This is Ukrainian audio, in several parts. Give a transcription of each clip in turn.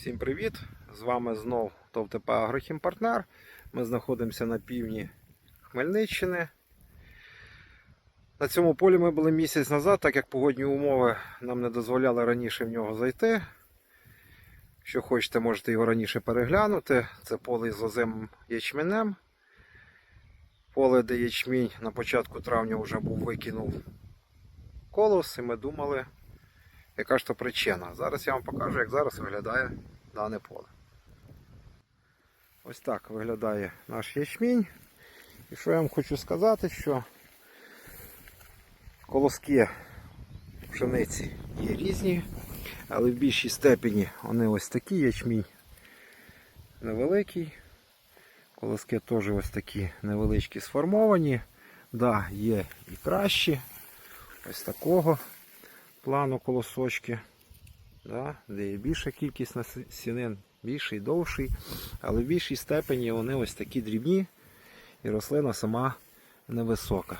Всім привіт! З вами знов ТОВТП Агрохімпартнер. Ми знаходимося на півдні Хмельниччини. На цьому полі ми були місяць назад, так як погодні умови нам не дозволяли раніше в нього зайти. Якщо хочете, можете його раніше переглянути. Це поле із озимим ячменем. Поле, де ячмінь на початку травня вже був викинув колос, і ми думали, яка ж то причина. Зараз я вам покажу, як зараз виглядає дане поле. Ось так виглядає наш ячмінь. І що я вам хочу сказати, що колоски пшениці є різні, але в більшій степені вони ось такі, ячмінь невеликий. Колоски теж ось такі невеличкі сформовані. Да, є і кращі. Ось такого плану колосочки. Да, де є більша кількість насінин, більший, довший, але в більшій степені вони ось такі дрібні і рослина сама невисока.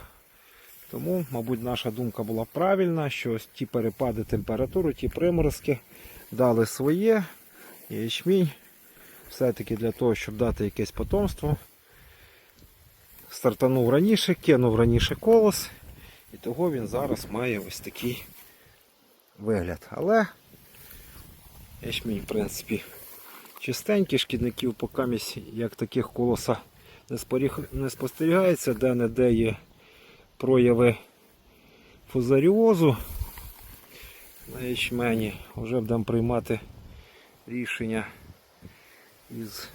Тому, мабуть, наша думка була правильна, що ось ті перепади температури, ті приморозки дали своє. Ячмінь все-таки для того, щоб дати якесь потомство. Стартанув раніше, кинув раніше колос, і того він зараз має ось такий вигляд. Але ячмінь, в принципі, чистенький, шкідників поки місь, як таких колоса не спостерігається, де-не-де є прояви фузаріозу на ячмені. Вже будемо приймати рішення із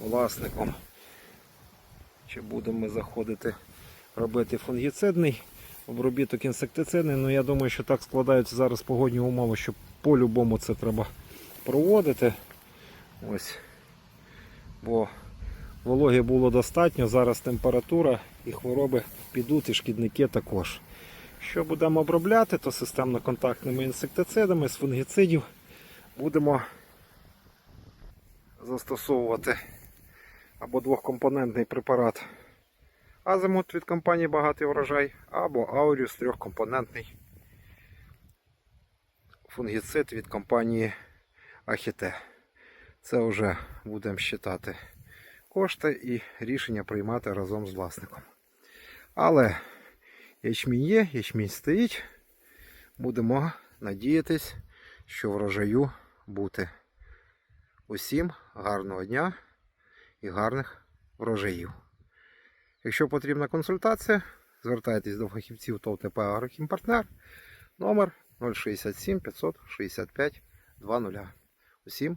власником, чи будемо ми заходити робити фунгіцидний обробіток інсектицидний. Ну я думаю, що так складаються зараз погодні умови, що по-любому це треба проводити. Ось. Бо вологи було достатньо, зараз температура і хвороби підуть, і шкідники також. Що будемо обробляти, то системно-контактними інсектицидами з фунгіцидів будемо застосовувати або двохкомпонентний препарат Азимут від компанії Багатий урожай, або Ауріус трьохкомпонентний фунгіцид від компанії Ахіте. Це вже будемо вважати кошти і рішення приймати разом з власником. Але ячмінь є, ячмінь стоїть. Будемо надіятись, що врожаю бути. Усім гарного дня і гарних врожаїв. Якщо потрібна консультація, звертайтесь до фахівців ТОВ ТП Агрохімпартнер номер 067 565 20. Усім